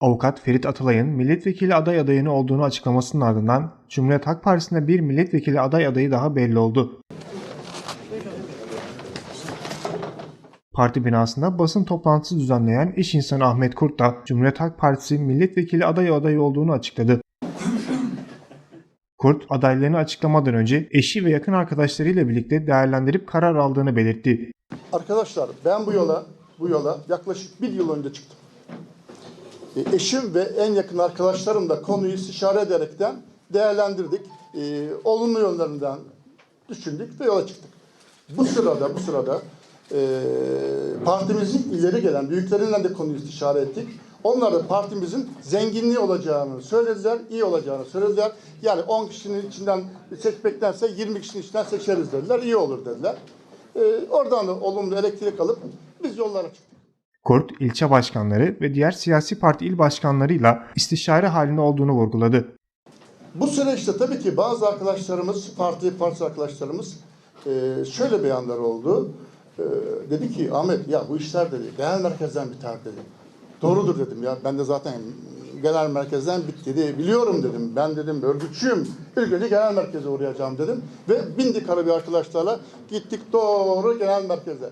Avukat Ferit Atalay'ın milletvekili aday adayını olduğunu açıklamasının ardından Cumhuriyet Halk Partisi'nde bir milletvekili aday adayı daha belli oldu. Parti binasında basın toplantısı düzenleyen iş insanı Ahmet Kurt da Cumhuriyet Halk Partisi milletvekili aday adayı olduğunu açıkladı. Kurt adaylarını açıklamadan önce eşi ve yakın arkadaşlarıyla birlikte değerlendirip karar aldığını belirtti. Arkadaşlar ben bu yola bu yola yaklaşık bir yıl önce çıktım. E, eşim ve en yakın arkadaşlarım da konuyu istişare ederekten değerlendirdik. E, olumlu yönlerinden düşündük ve yola çıktık. Bu sırada bu sırada e, partimizin ileri gelen büyüklerinden de konuyu istişare ettik. Onlar da partimizin zenginliği olacağını söylediler, iyi olacağını söylediler. Yani 10 kişinin içinden seçmektense 20 kişinin içinden seçeriz dediler, iyi olur dediler. E, oradan da olumlu elektrik alıp biz yollara çıktık. Kurt, ilçe başkanları ve diğer siyasi parti il başkanlarıyla istişare halinde olduğunu vurguladı. Bu süreçte tabii ki bazı arkadaşlarımız, parti parti arkadaşlarımız e, şöyle beyanlar oldu. E, dedi ki Ahmet ya bu işler dedi genel merkezden biter dedi. Doğrudur dedim ya ben de zaten genel merkezden bitti dedi. Biliyorum dedim. Ben dedim örgütçüyüm. İlk önce genel merkeze uğrayacağım dedim. Ve bindik arabi arkadaşlarla gittik doğru genel merkeze.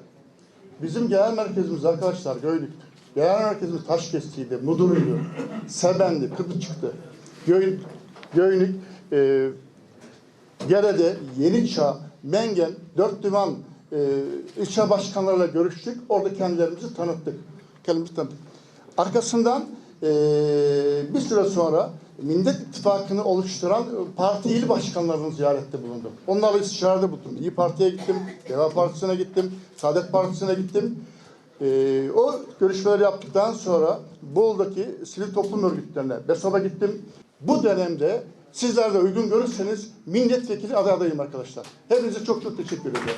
Bizim genel merkezimiz arkadaşlar Göynük'tü. Genel merkezimiz Taşkesti'ydi, Mudurnu'ydu, Seben'di, Kıbrısçık'tı. Göynük, Göynük, e, Gerede, Yeniçağ, Mengen, Dört Divan e, ilçe başkanlarıyla görüştük. Orada kendilerimizi tanıttık. Kendimizi tanıttık. Arkasından e, bir süre sonra Millet İttifakı'nı oluşturan parti il başkanlarının ziyarette bulundum. Onlarla istişarede bulundum. İyi Parti'ye gittim, Deva Partisi'ne gittim, Saadet Partisi'ne gittim. Ee, o görüşmeleri yaptıktan sonra Bolu'daki sivil toplum örgütlerine, BESOB'a gittim. Bu dönemde sizler de uygun görürseniz milletvekili aday adayım arkadaşlar. Hepinize çok çok teşekkür ederim.